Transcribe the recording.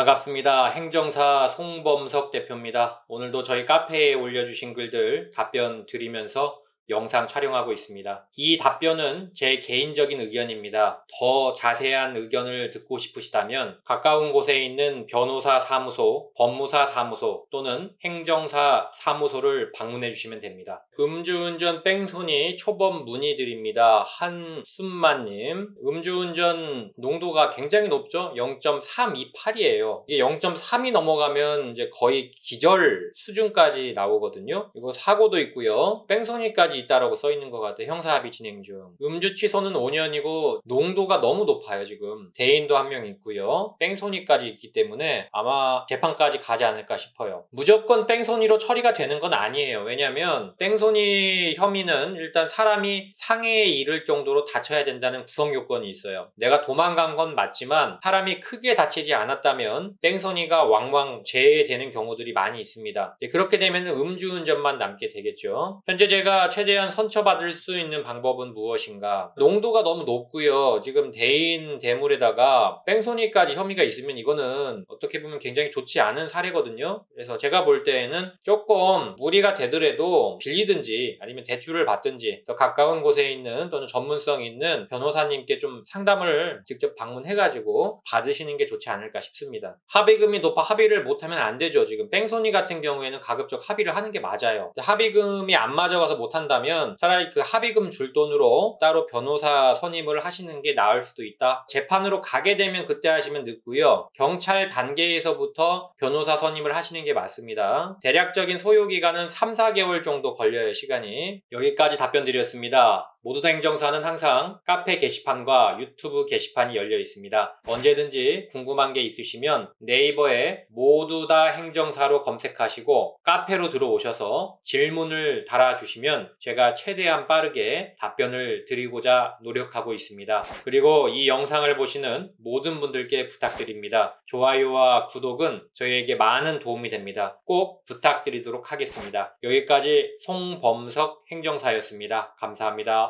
반갑습니다. 행정사 송범석 대표입니다. 오늘도 저희 카페에 올려주신 글들 답변 드리면서 영상 촬영하고 있습니다. 이 답변은 제 개인적인 의견입니다. 더 자세한 의견을 듣고 싶으시다면 가까운 곳에 있는 변호사 사무소, 법무사 사무소 또는 행정사 사무소를 방문해 주시면 됩니다. 음주운전 뺑소니 초범 문의드립니다. 한순만님, 음주운전 농도가 굉장히 높죠? 0.328이에요. 이게 0.3이 넘어가면 이제 거의 기절 수준까지 나오거든요. 이거 사고도 있고요. 뺑소니까지 있다라고 써 있는 것 같아요. 형사합의 진행 중. 음주 취소는 5년이고 농도가 너무 높아요, 지금. 대인도 한 명 있고요. 뺑소니까지 있기 때문에 아마 재판까지 가지 않을까 싶어요. 무조건 뺑소니로 처리가 되는 건 아니에요. 왜냐면 뺑소니 혐의는 일단 사람이 상해에 이를 정도로 다쳐야 된다는 구성 요건이 있어요. 내가 도망간 건 맞지만 사람이 크게 다치지 않았다면 뺑소니가 왕왕 제외되는 경우들이 많이 있습니다. 이제 그렇게 되면 음주운전만 남게 되겠죠. 현재 제가 최대 한 선처받을 수 있는 방법은 무엇인가? 농도가 너무 높고요. 지금 대인 대물에다가 뺑소니까지 혐의가 있으면 이거는 어떻게 보면 굉장히 좋지 않은 사례거든요. 그래서 제가 볼 때에는 조금 무리가 되더라도 빌리든지 아니면 대출을 받든지 더 가까운 곳에 있는 또는 전문성 있는 변호사님께 좀 상담을 직접 방문해가지고 받으시는 게 좋지 않을까 싶습니다. 합의금이 높아 합의를 못하면 안 되죠. 지금 뺑소니 같은 경우에는 가급적 합의를 하는 게 맞아요. 합의금이 안 맞아가서 못 한다면 차라리 그 합의금 줄 돈으로 따로 변호사 선임을 하시는 게 나을 수도 있다. 재판으로 가게 되면 그때 하시면 늦고요. 경찰 단계에서부터 변호사 선임을 하시는 게 맞습니다. 대략적인 소요 기간은 3, 4개월 정도 걸려요, 시간이. 여기까지 답변 드렸습니다. 모두 다 행정사는 항상 카페 게시판과 유튜브 게시판이 열려 있습니다. 언제든지 궁금한 게 있으시면 네이버에 모두 다 행정사로 검색하시고 카페로 들어오셔서 질문을 달아주시면 제가 최대한 빠르게 답변을 드리고자 노력하고 있습니다. 그리고 이 영상을 보시는 모든 분들께 부탁드립니다. 좋아요와 구독은 저희에게 많은 도움이 됩니다. 꼭 부탁드리도록 하겠습니다. 여기까지 송범석 행정사였습니다. 감사합니다.